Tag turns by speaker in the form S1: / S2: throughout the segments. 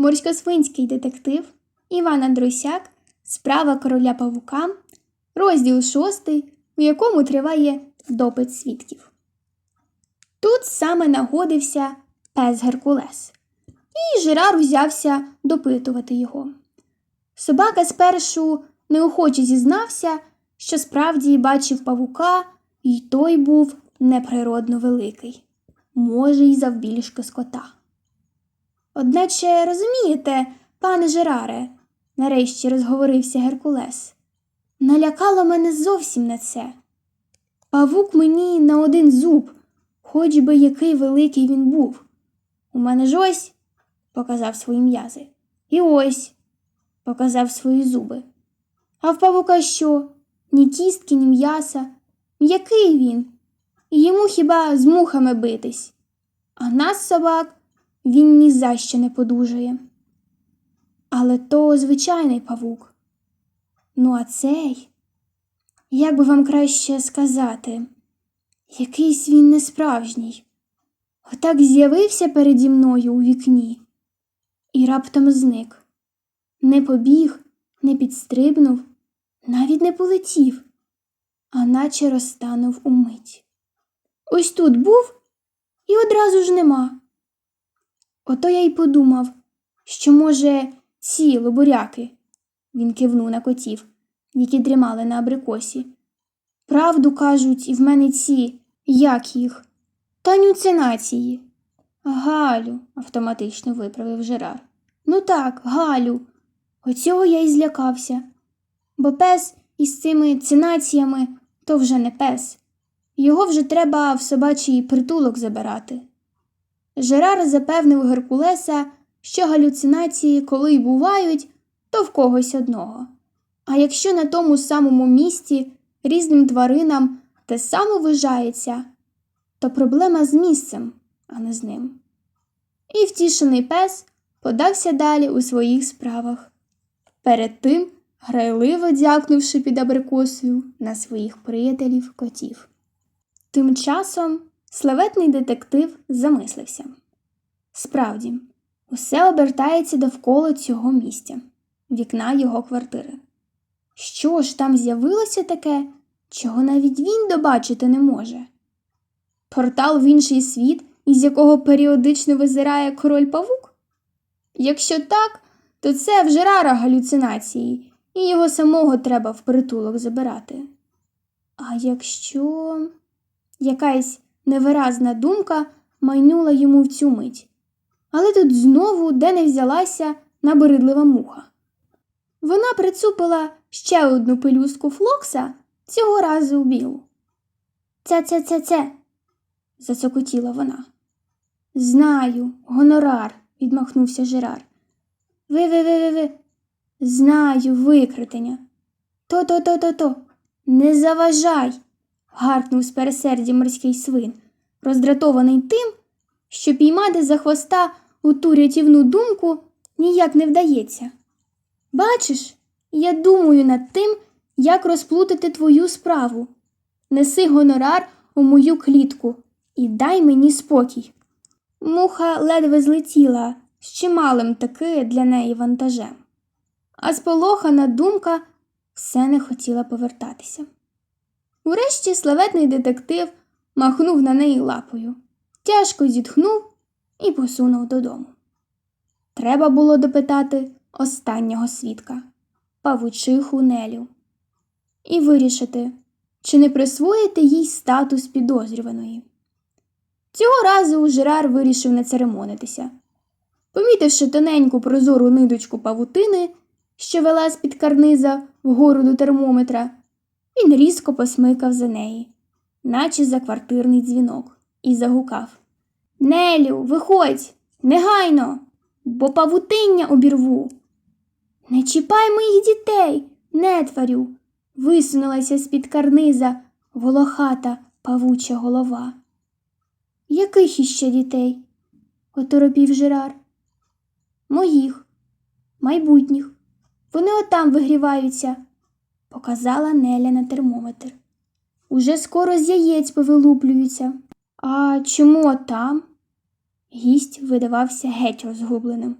S1: Морськосвинський детектив Іван Андрусяк Справа короля павука, розділ шостий, в якому триває допит свідків. Тут саме нагодився пес Геркулес, і Жерар узявся допитувати його. Собака спершу неохоче зізнався, що справді бачив павука, і той був неприродно великий, може, й завбільшки скота. Одначе, розумієте, пане Жераре, нарешті розговорився Геркулес, налякало мене зовсім не це. Павук мені на один зуб, хоч би який великий він був. У мене ж ось, показав свої м'язи, і ось, показав свої зуби. А в павука що? Ні кістки, ні м'яса. Який він? І йому хіба з мухами битись? А нас, собак, він ні за що не подужає. Але то звичайний павук. Ну, а цей, як би вам краще сказати, якийсь він несправжній. Отак з'явився переді мною у вікні і раптом зник. Не побіг, не підстрибнув, навіть не полетів, а наче розтанув умить. Ось тут був і одразу ж нема. Ото я й подумав, що, може, ці лобуряки, він кивнув на котів, які дрімали на абрикосі. Правду кажуть, і в мене ці, як їх, танюцинації. Галю, автоматично виправив Жерар. Ну так, Галю. Оцього я й злякався. Бо пес із цими цинаціями то вже не пес. Його вже треба в собачий притулок забирати. Жерар запевнив Геркулеса, що галюцинації, коли й бувають, то в когось одного. А якщо на тому самому місці різним тваринам те саме вважається, то проблема з місцем, а не з ним. І втішений пес подався далі у своїх справах. Перед тим, грайливо дякнувши під абрикосою на своїх приятелів котів. Тим часом славетний детектив замислився. Справді, усе обертається довкола цього місця, вікна його квартири. Що ж там з'явилося таке, чого навіть він добачити не може? Портал в інший світ, із якого періодично визирає король павук? Якщо так, то це в Жерара галюцинації, і його самого треба в притулок забирати. А якщо якась невиразна думка майнула йому в цю мить. Але тут знову, де не взялася, набридлива муха. Вона прицупила ще одну пелюстку флокса, цього разу в білу. Це, це, це, це, зацокотіла вона. Знаю, гонорар, відмахнувся Жерар. Ви, ви, ви, ви, ви. Знаю, викритення. То, то, то, то, то. Не заважай. гаркнув з пересердя морський свин, роздратований тим, що піймати за хвоста у ту рятівну думку ніяк не вдається. Бачиш, я думаю над тим, як розплутати твою справу. Неси гонорар у мою клітку і дай мені спокій. Муха ледве злетіла з чималим таки для неї вантажем, а сполохана думка все не хотіла повертатися. Урешті славетний детектив махнув на неї лапою, тяжко зітхнув і посунув додому. Треба було допитати останнього свідка павучиху Нелю, і вирішити, чи не присвоїти їй статус підозрюваної. Цього разу Жерар вирішив не церемонитися. Помітивши тоненьку прозору нидочку павутини, що вела з-під карниза вгору до термометра, він різко посмикав за неї, наче за квартирний дзвінок, і загукав Нелю, виходь, негайно, бо павутиння обірву. Не чіпай моїх дітей, нетварю, висунулася з-під карниза волохата павуча голова. Яких іще дітей? оторопів Жерар. Моїх, майбутніх. Вони отам вигріваються, показала Неля на термометр. Уже скоро з яєць повилуплюються. А чому отам? Гість видавався геть розгубленим.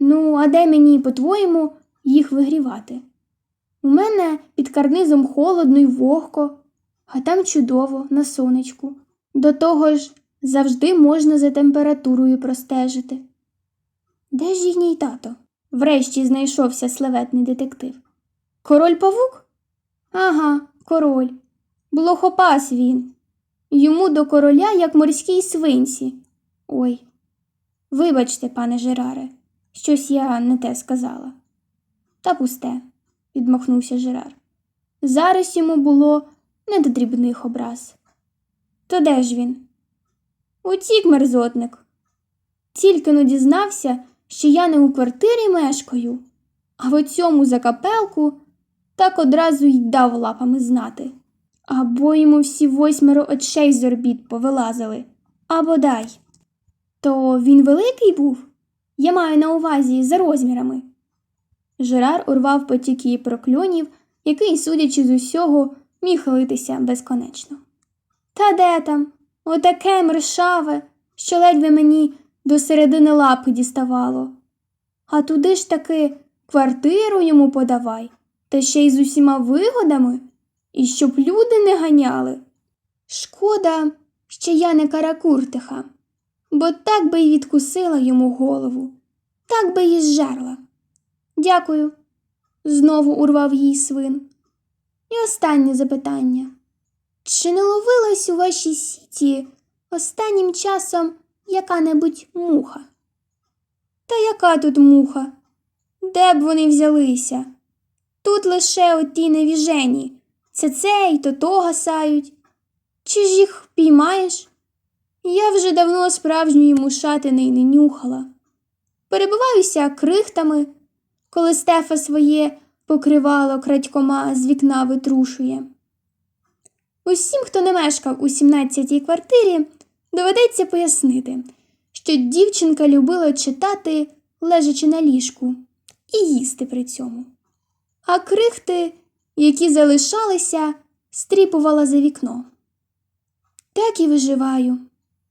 S1: Ну, а де мені, по-твоєму, їх вигрівати? У мене під карнизом холодно й вогко, а там чудово, на сонечку. До того ж, завжди можна за температурою простежити. Де ж їхній тато? Врешті знайшовся славетний детектив. Король павук? Ага, король. Блохопас він. Йому до короля, як морській свинці. Ой. Вибачте, пане Жераре, щось я не те сказала. Та пусте, відмахнувся Жерар. Зараз йому було не до дрібних образ. То де ж він? Утік мерзотник. Тільки но дізнався, що я не у квартирі мешкаю, а в оцьому закапелку так одразу й дав лапами знати. Або йому всі восьмеро очей з орбіт повилазили, або дай. То він великий був? Я маю на увазі за розмірами. Жерар урвав потік її прокльонів, який, судячи з усього, міг литися безконечно. Та де там? Отаке мершаве, що ледве мені до середини лапи діставало. А туди ж таки квартиру йому подавай, та ще й з усіма вигодами, і щоб люди не ганяли. Шкода, що я не каракуртиха, бо так би й відкусила йому голову, так би й зжерла. Дякую, знову урвав їй свин. І останнє запитання. Чи не ловилась у вашій сіті останнім часом яка-небудь муха? Та яка тут муха? Де б вони взялися? Тут лише оті невіжені, це цей, то то гасають. Чи ж їх піймаєш? Я вже давно справжньої мушатини й не нюхала. Перебиваюся крихтами, коли Стефа своє покривало крадькома з вікна витрушує. Усім, хто не мешкав у 17-й квартирі, доведеться пояснити, що дівчинка любила читати, лежачи на ліжку, і їсти при цьому. А крихти, які залишалися, стріпувала за вікно. Так і виживаю,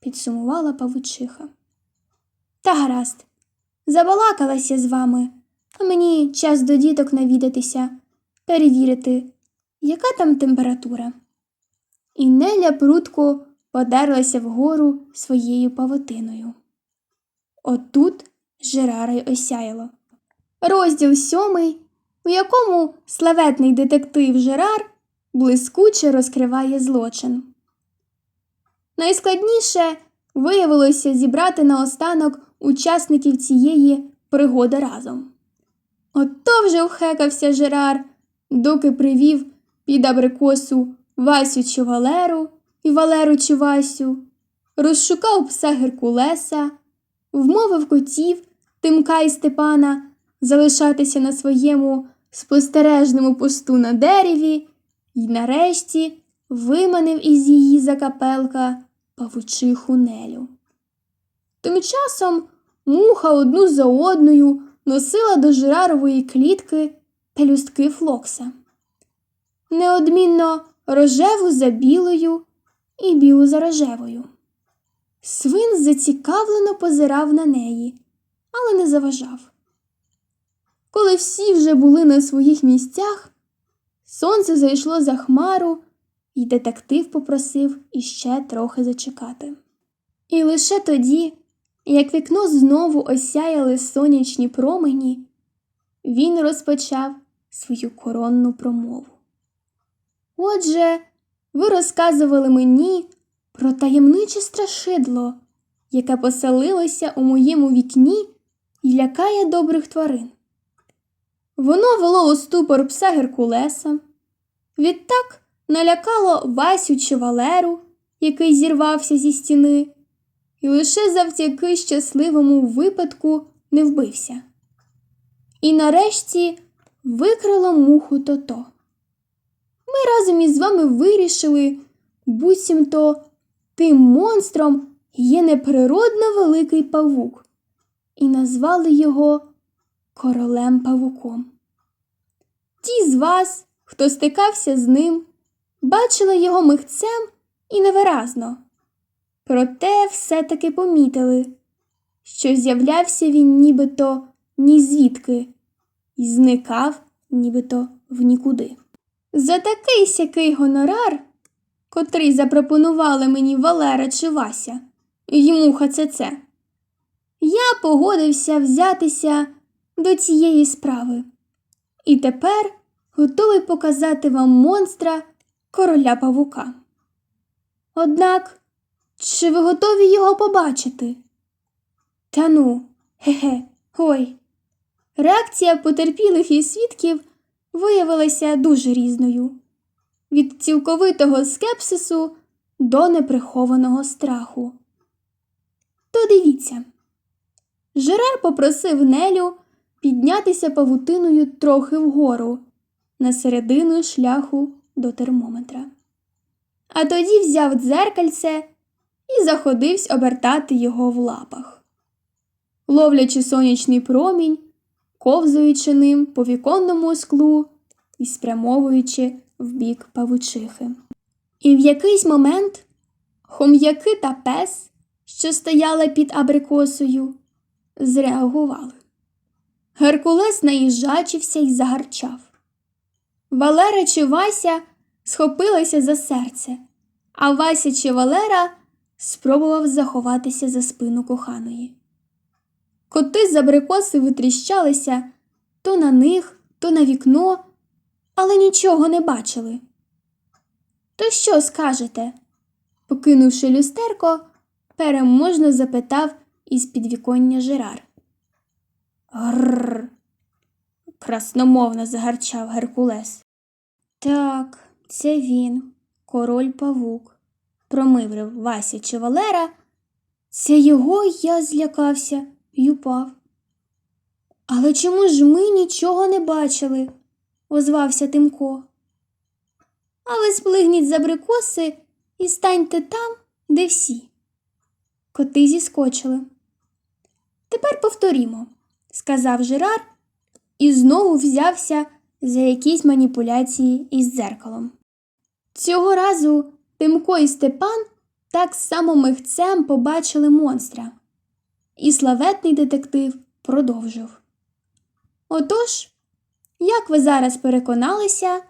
S1: підсумувала павучиха. Та гаразд, забалакалася з вами, а мені час до діток навідатися, перевірити, яка там температура. І Неля прутко подерлася вгору своєю павутиною. Отут Жерара й осяяло. Розділ сьомий, у якому славетний детектив Жерар блискуче розкриває злочин. Найскладніше виявилося зібрати наостанок учасників цієї пригоди разом. Ото вже вхекався Жерар, доки привів під абрикосу Васю чи Валеру і Валеру чи Васю, розшукав пса Геркулеса, вмовив котів Тимка і Степана залишатися на своєму спостережному посту на дереві і нарешті виманив із її закапелка павучиху Нелю. Тим часом муха одну за одною носила до Жирарової клітки пелюстки флокса. Неодмінно рожеву за білою і білу за рожевою. Свин зацікавлено позирав на неї, але не заважав. Коли всі вже були на своїх місцях, сонце зайшло за хмару, і детектив попросив іще трохи зачекати. І лише тоді, як вікно знову осяяли сонячні промені, він розпочав свою коронну промову. Отже, ви розказували мені про таємниче страшидло, яке поселилося у моєму вікні і лякає добрих тварин. Воно вело у ступор пса Геркулеса, відтак налякало Васю чи Валеру, який зірвався зі стіни, і лише завдяки щасливому випадку не вбився. І нарешті викрило муху тото. Ми разом із вами вирішили, буцімто тим монстром є неприродно великий павук, і назвали його королем павуком. Ті з вас, хто стикався з ним, бачили його михцем і невиразно. Проте все-таки помітили, що з'являвся він нібито ні звідки і зникав нібито в нікуди. За такий сякий гонорар, котрий запропонували мені Валера чи Вася, це це, я погодився взятися до цієї справи. І тепер готовий показати вам монстра короля павука. Однак, чи ви готові його побачити? Та ну, ге-ге, ой. Реакція потерпілих і свідків виявилася дуже різною від цілковитого скепсису до неприхованого страху. То дивіться. Жерар попросив Нелю піднятися павутиною трохи вгору на середину шляху до термометра. А тоді взяв дзеркальце і заходився обертати його в лапах, ловлячи сонячний промінь, ковзаючи ним по віконному склу і спрямовуючи в бік павучихи. І в якийсь момент хом'яки та пес, що стояли під абрикосою, зреагували. Геркулес наїжачився і загарчав. Валера чи Вася схопилася за серце, а Вася чи Валера спробував заховатися за спину коханої. Коти з абрикоси витріщалися то на них, то на вікно, але нічого не бачили. То що скажете? покинувши люстерко, переможно запитав із підвіконня Жерар. Гррр. Красномовно загарчав Геркулес. Так, це він, король павук, промиврив Вася чи Валера. Це його я злякався й упав. Але чому ж ми нічого не бачили? озвався Тимко. Але сплигніть з абрикоси і станьте там, де всі. Коти зіскочили. Тепер повторімо, сказав Жерар і знову взявся за якісь маніпуляції із дзеркалом. Цього разу Тимко і Степан так само михцем побачили монстра, і славетний детектив продовжив. Отож, як ви зараз переконалися,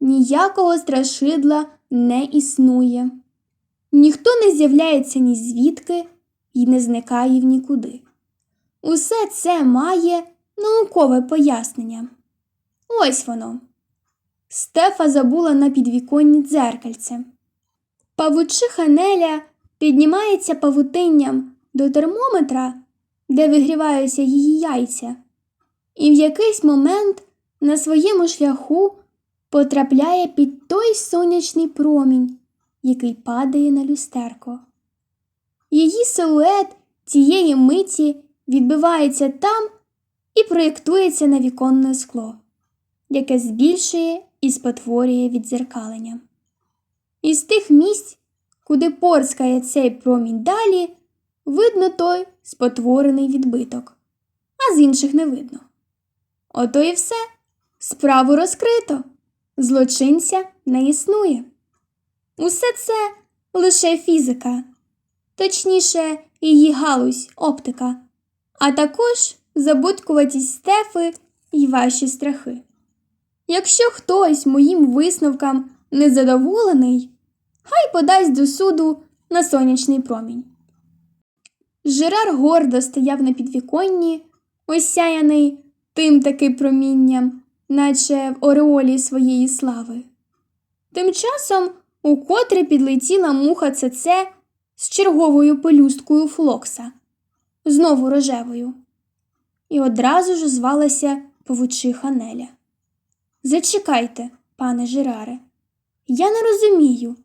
S1: ніякого страшидла не існує. Ніхто не з'являється ні звідки і не зникає в нікуди. Усе це має наукове пояснення. Ось воно. Стефа забула на підвіконні дзеркальце. Павучиха Неля піднімається павутинням до термометра, де вигріваються її яйця, і в якийсь момент на своєму шляху потрапляє під той сонячний промінь, який падає на люстерко. Її силует цієї миті відбивається там і проєктується на віконне скло, яке збільшує і спотворює віддзеркалення. Із тих місць, куди порскає цей промінь далі, видно той спотворений відбиток, а з інших не видно. Ото і все. Справу розкрито. Злочинця не існує. Усе це лише фізика, точніше, її галузь, оптика, а також забудкуватість стефи і ваші страхи. Якщо хтось моїм висновкам незадоволений, хай подасть до суду на сонячний промінь. Жерар гордо стояв на підвіконні, осяяний тим таки промінням, наче в ореолі своєї слави. Тим часом укотре підлетіла муха цеце з черговою пелюсткою флокса, знову рожевою, і одразу ж звалася повучиха Неля. Зачекайте, пане Жераре, я не розумію,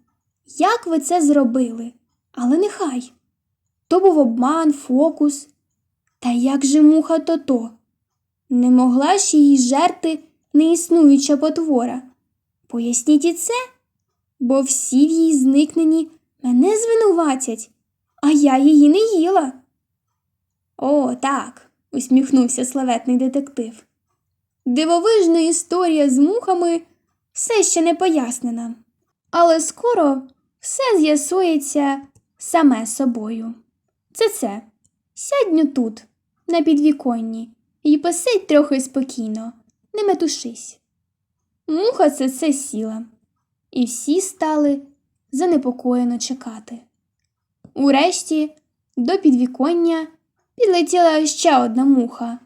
S1: як ви це зробили, але нехай. То був обман, фокус. Та як же муха то-то? Не могла ж її жерти неіснуюча потвора. Поясніть і це, бо всі в її зникненні мене звинуватять, а я її не їла. О, так, усміхнувся славетний детектив. Дивовижна історія з мухами все ще не пояснена, але скоро все з'ясується саме собою. Це це, сядь ну тут, на підвіконні, і посидь трохи спокійно, не метушись. Муха це це сіла, і всі стали занепокоєно чекати. Урешті до підвіконня підлетіла ще одна муха,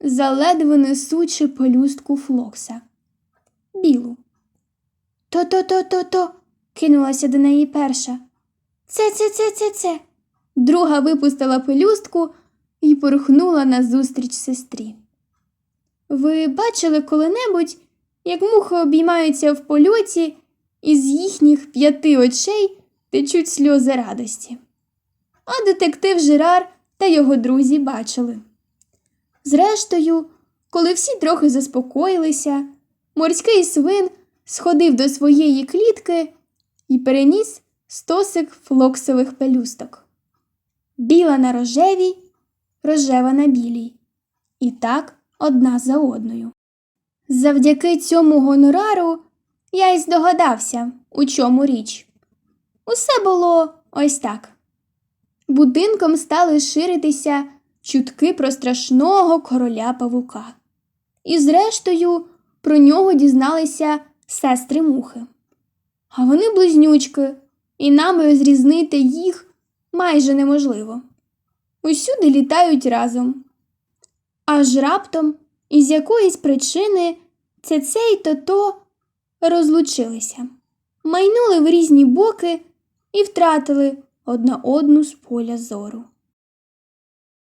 S1: заледве несучи пелюстку флокса. Білу. То-то-то-то-то, кинулася до неї перша. Це, це, це, це, це. Друга випустила пелюстку і порухнула назустріч сестрі. Ви бачили коли-небудь, як мухи обіймаються в польоті, і з їхніх п'яти очей течуть сльози радості. А детектив Жерар та його друзі бачили. Зрештою, коли всі трохи заспокоїлися, морський свин сходив до своєї клітки і переніс стосик флоксових пелюсток. Біла на рожевій, рожева на білій. І так одна за одною. Завдяки цьому гонорару я й здогадався, у чому річ. Усе було ось так. Будинком стали ширитися чутки про страшного короля павука. І, зрештою, про нього дізналися сестри мухи. А вони близнючки, і нам розрізнити їх майже неможливо. Усюди літають разом. Аж раптом, із якоїсь причини, це цей то то розлучилися, майнули в різні боки і втратили одна одну з поля зору.